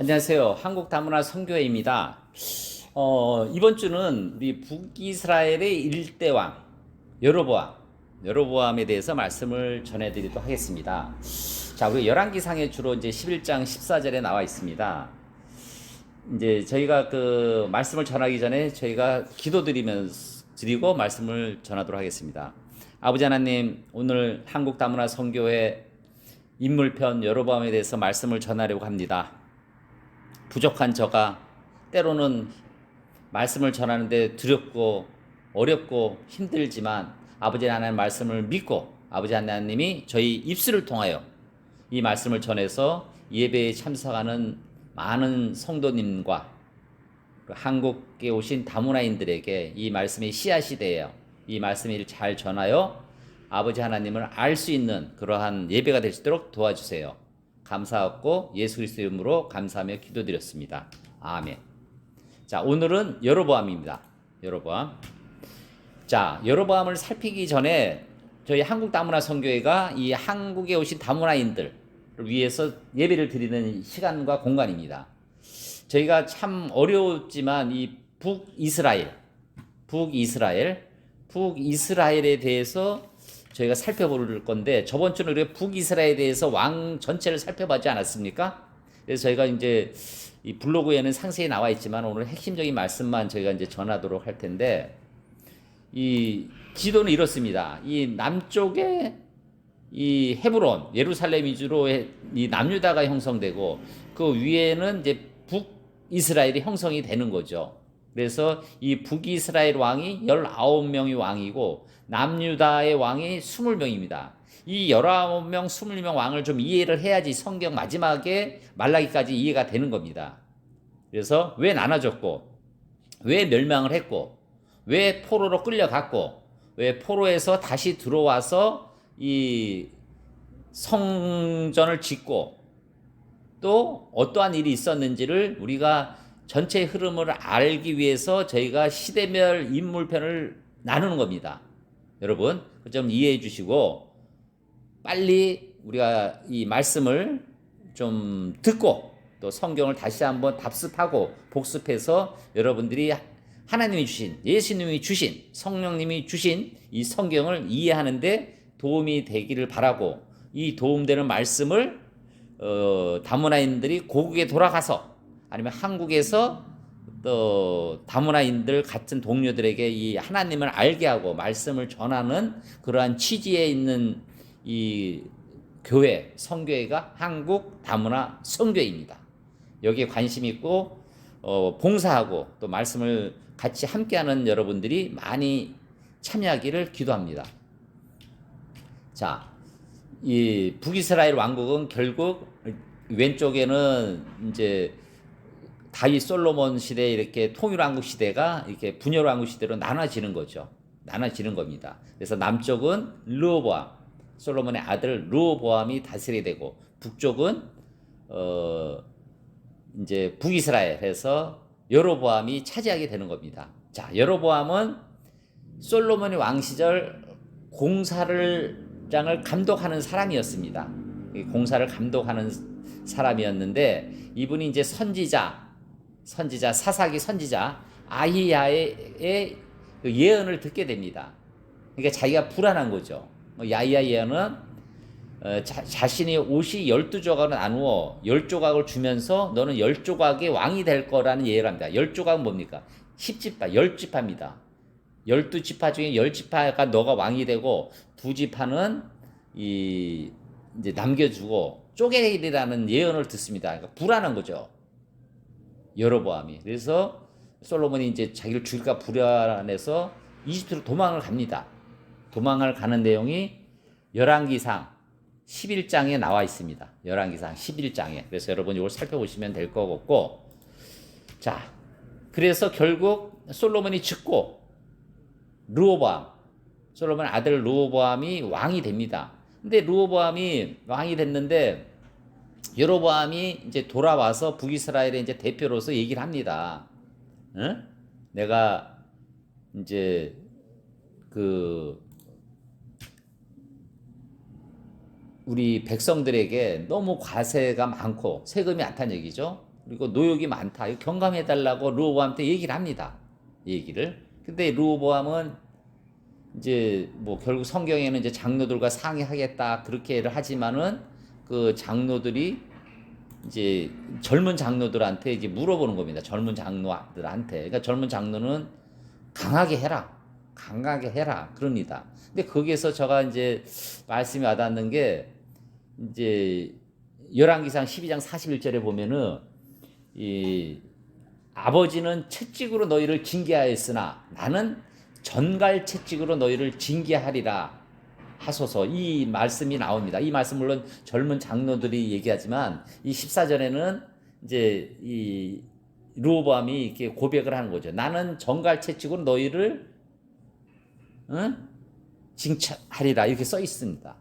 안녕하세요. 한국 다문화 선교회입니다. 어, 이번 주는 우리 북이스라엘의 일대왕 여로보암, 여로보암에 대해서 말씀을 전해 드리도록 하겠습니다. 자, 우리 열왕기상에 주로 이제 11장 14절에 나와 있습니다. 이제 저희가 그 말씀을 전하기 전에 저희가 기도드리면서 드리고 말씀을 전하도록 하겠습니다. 아버지 하나님, 오늘 한국 다문화 선교회 인물편 여로보암에 대해서 말씀을 전하려고 합니다. 부족한 저가 때로는 말씀을 전하는데 두렵고 어렵고 힘들지만 아버지 하나님 말씀을 믿고 아버지 하나님이 저희 입술을 통하여 이 말씀을 전해서 예배에 참석하는 많은 성도님과 그 한국에 오신 다문화인들에게 이 말씀이 씨앗이 되어 이 말씀을 잘 전하여 아버지 하나님을 알 수 있는 그러한 예배가 될 수 있도록 도와주세요. 감사하고 예수 그리스도 이름으로 감사하며 기도드렸습니다. 아멘. 자, 오늘은 여로보암입니다. 여로보암. 자, 여로보암을 살피기 전에 저희 한국 다문화 선교회가 이 한국에 오신 다문화인들을 위해서 예배를 드리는 시간과 공간입니다. 저희가 참 어려웠지만 이 북이스라엘, 북이스라엘, 북이스라엘에 대해서 저희가 살펴볼 건데 저번 주는 우리가 북이스라엘에 대해서 왕 전체를 살펴보지 않았습니까? 그래서 저희가 이제 이 블로그에는 상세히 나와 있지만 오늘 핵심적인 말씀만 저희가 이제 전하도록 할 텐데 이 지도는 이렇습니다. 이 남쪽에 이 헤브론, 예루살렘 위주로 이 남유다가 형성되고 그 위에는 이제 북 이스라엘이 형성이 되는 거죠. 그래서 이 북이스라엘 왕이 19명이 왕이고 남유다의 왕이 20명입니다. 이 19명, 20명 왕을 좀 이해를 해야지 성경 마지막에 말라기까지 이해가 되는 겁니다. 그래서 왜 나눠졌고, 왜 멸망을 했고, 왜 포로로 끌려갔고, 왜 포로에서 다시 들어와서 이 성전을 짓고, 또 어떠한 일이 있었는지를 우리가 전체 흐름을 알기 위해서 저희가 시대별 인물편을 나누는 겁니다. 여러분, 그 점 이해해 주시고, 빨리 우리가 이 말씀을 좀 듣고, 또 성경을 다시 한번 답습하고 복습해서 여러분들이 하나님이 주신, 예수님이 주신, 성령님이 주신 이 성경을 이해하는데 도움이 되기를 바라고, 이 도움되는 말씀을 어, 다문화인들이 고국에 돌아가서 아니면 한국에서 또 다문화인들 같은 동료들에게 이 하나님을 알게 하고 말씀을 전하는 그러한 취지에 있는 이 교회 성교회가 한국 다문화 성교회입니다. 여기에 관심 있고 어, 봉사하고 또 말씀을 같이 함께하는 여러분들이 많이 참여하기를 기도합니다. 자, 이 북이스라엘 왕국은 결국 왼쪽에는 이제 다윗 솔로몬 시대 이렇게 통일 왕국 시대가 이렇게 분열 왕국 시대로 나눠지는 거죠. 나눠지는 겁니다. 그래서 남쪽은 르호보암 솔로몬의 아들 르호보암이 다스리게 되고 북쪽은 어 이제 북이스라엘에서 여로보암이 차지하게 되는 겁니다. 자, 여로보암은 솔로몬의 왕 시절 공사를 장을 감독하는 사람이었습니다. 공사를 감독하는 사람이었는데 이분이 이제 선지자, 선지자 사사기 선지자 아히야의 그 예언을 듣게 됩니다. 그러니까 자기가 불안한 거죠. 뭐 야히야 예언은 어, 자, 자신이 옷이 열두 조각을 나누어 열 조각을 주면서 너는 열 조각의 왕이 될 거라는 예를 합니다. 열 조각은 뭡니까? 십지파, 열 지파입니다. 열두 지파 중에 열 지파가 너가 왕이 되고 두 지파는 이 이제 남겨주고 쪼개리라는 예언을 듣습니다. 그러니까 불안한 거죠. 여로보암이. 그래서 솔로몬이 이제 자기를 죽일까 불안해서 이집트로 도망을 갑니다. 도망을 가는 내용이 열왕기상 11장에 나와 있습니다. 열왕기상 11장에. 그래서 여러분 이걸 살펴보시면 될 거고. 자, 그래서 결국 솔로몬이 죽고 르호보암 솔로몬 아들 르호보암이 왕이 됩니다. 근데 르호보암이 왕이 됐는데 여로보암이 이제 돌아와서 북이스라엘의 이제 대표로서 얘기를 합니다. 응? 내가 이제 그 우리 백성들에게 너무 과세가 많고 세금이 안탄 얘기죠. 그리고 노역이 많다. 이거 경감해 달라고 르호보암한테 얘기를 합니다. 얘기를. 근데 르호보암은 이제 뭐 결국 성경에는 이제 장로들과 상의하겠다 그렇게를 하지만은 그 장로들이 이제 젊은 장로들한테 이제 물어보는 겁니다. 젊은 장로들한테. 그러니까 젊은 장로는 강하게 해라. 강하게 해라. 그럽니다. 근데 거기에서 제가 이제 말씀이 와닿는 게 이제 열왕기상 12장 41절에 보면은 이 아버지는 채찍으로 너희를 징계하였으나 나는 전갈 채찍으로 너희를 징계하리라 하소서 이 말씀이 나옵니다. 이 말씀 물론 젊은 장로들이 얘기하지만 이 14절에는 이제 이 루호보암이 이렇게 고백을 하는 거죠. 나는 전갈 채찍으로 너희를 응? 징차하리라 이렇게 써 있습니다.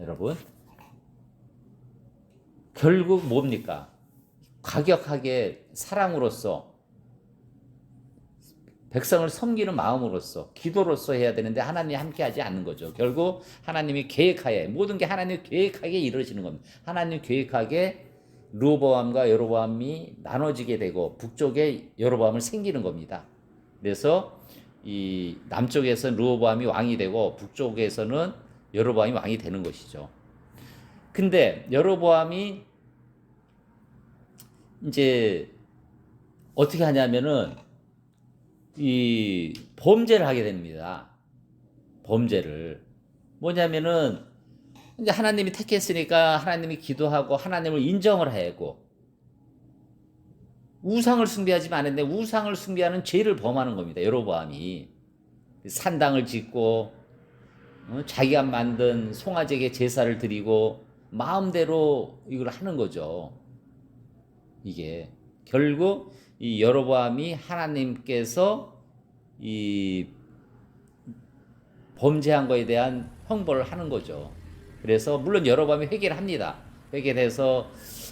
여러분 결국 뭡니까? 과격하게 사랑으로서 백성을 섬기는 마음으로서 기도로서 해야 되는데 하나님이 함께하지 않는 거죠. 결국 하나님이 계획하에 모든 게 하나님 계획하게 이루어지는 겁니다. 하나님 계획하게 루보암과 여로보암이 나눠지게 되고 북쪽에 여로보암을 생기는 겁니다. 그래서 이 남쪽에서는 루보암이 왕이 되고 북쪽에서는 여로보암이 왕이 되는 것이죠. 근데 여로보암이 이제 어떻게 하냐면은 이 범죄를 하게 됩니다. 범죄를 뭐냐면은 이제 하나님이 택했으니까 하나님이 기도하고 하나님을 인정을 하고 우상을 숭배하지 않았는데 우상을 숭배하는 죄를 범하는 겁니다. 여로보암이 산당을 짓고 어, 자기가 만든 송아지에게 제사를 드리고 마음대로 이걸 하는 거죠. 이게 결국 이 여로보암이 하나님께서 이 범죄한 거에 대한 형벌을 하는 거죠. 그래서 물론 여로보암이 회개를 합니다. 회개를 해서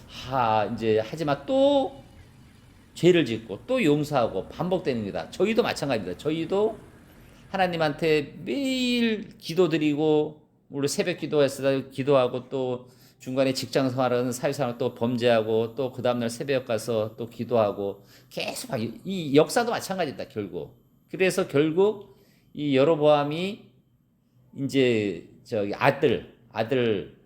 하 이제 하지만 또 죄를 짓고 또 용서하고 반복됩니다. 저희도 마찬가지입니다. 저희도 하나님한테 매일 기도드리고 물론 새벽 기도해서 기도하고 또 중간에 직장 생활하는 사회생활 또 범죄하고 또 그 다음날 새벽 가서 또 기도하고 계속 이, 이 역사도 마찬가지다 결국 그래서 결국 이 여로보암이 이제 저기 아들 아들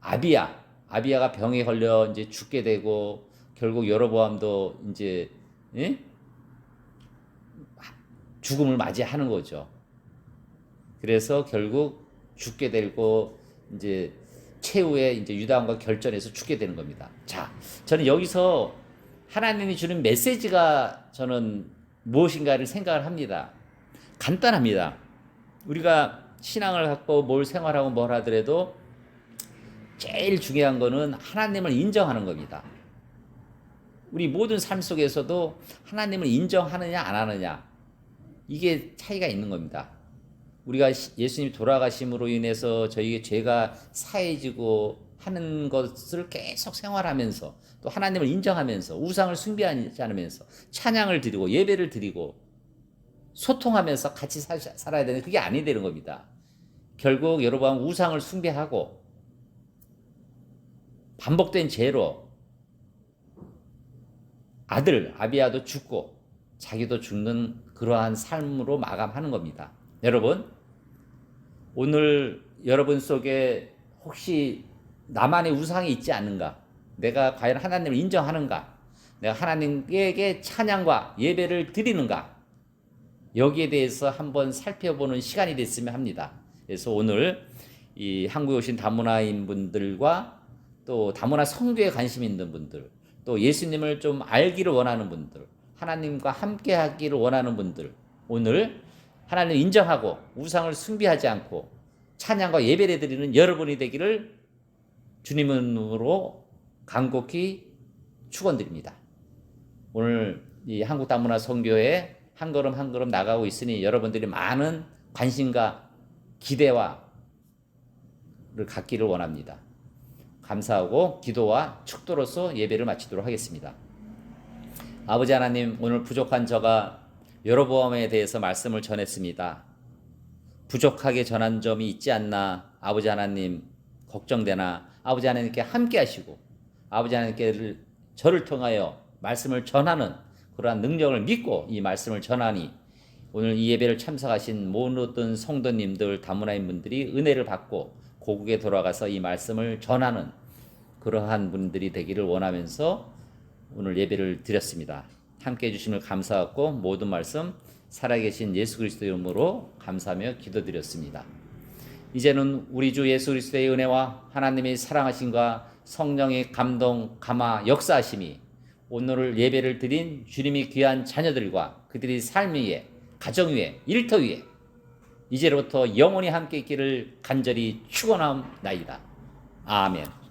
아비야 아비야가 병에 걸려 이제 죽게 되고 결국 여로보암도 이제 예? 죽음을 맞이하는 거죠. 그래서 결국 죽게 되고 이제 최후에 이제 유다왕과 결전해서 죽게 되는 겁니다. 자, 저는 여기서 하나님이 주는 메시지가 저는 무엇인가를 생각을 합니다. 간단합니다. 우리가 신앙을 갖고 뭘 생활하고 뭘 하더라도 제일 중요한 거는 하나님을 인정하는 겁니다. 우리 모든 삶 속에서도 하나님을 인정하느냐 안 하느냐 이게 차이가 있는 겁니다. 우리가 예수님 돌아가심으로 인해서 저희의 죄가 사해지고 하는 것을 계속 생활하면서 또 하나님을 인정하면서 우상을 숭배하지 않으면서 찬양을 드리고 예배를 드리고 소통하면서 같이 살, 살아야 되는 그게 아니 되는 겁니다. 결국 여러분 우상을 숭배하고 반복된 죄로 아들 아비아도 죽고 자기도 죽는 그러한 삶으로 마감하는 겁니다. 여러분 오늘 여러분 속에 혹시 나만의 우상이 있지 않는가? 내가 과연 하나님을 인정하는가? 내가 하나님에게 찬양과 예배를 드리는가? 여기에 대해서 한번 살펴보는 시간이 됐으면 합니다. 그래서 오늘 이 한국에 오신 다문화인 분들과 또 다문화 성교에 관심 있는 분들, 또 예수님을 좀 알기를 원하는 분들, 하나님과 함께 하기를 원하는 분들, 오늘 하나님을 인정하고 우상을 숭배하지 않고 찬양과 예배를 드리는 여러분이 되기를 주님으로 간곡히 축원드립니다. 오늘 이 한국 다문화 선교에 한 걸음 한 걸음 나가고 있으니 여러분들이 많은 관심과 기대와를 갖기를 원합니다. 감사하고 기도와 축도로서 예배를 마치도록 하겠습니다. 아버지 하나님 오늘 부족한 저가 여로보암에 대해서 말씀을 전했습니다. 부족하게 전한 점이 있지 않나 아버지 하나님 걱정되나 아버지 하나님께 함께 하시고 아버지 하나님께 저를 통하여 말씀을 전하는 그러한 능력을 믿고 이 말씀을 전하니 오늘 이 예배를 참석하신 모든 성도님들 다문화인 분들이 은혜를 받고 고국에 돌아가서 이 말씀을 전하는 그러한 분들이 되기를 원하면서 오늘 예배를 드렸습니다. 함께 해주심을 감사하고 모든 말씀 살아계신 예수 그리스도 이름으로 감사하며 기도드렸습니다. 이제는 우리 주 예수 그리스도의 은혜와 하나님의 사랑하심과 성령의 감동, 감화, 역사하심이 오늘 예배를 드린 주님이 귀한 자녀들과 그들의 삶 위에, 가정 위에, 일터 위에 이제로부터 영원히 함께 있기를 간절히 축원하옵나이다. 아멘.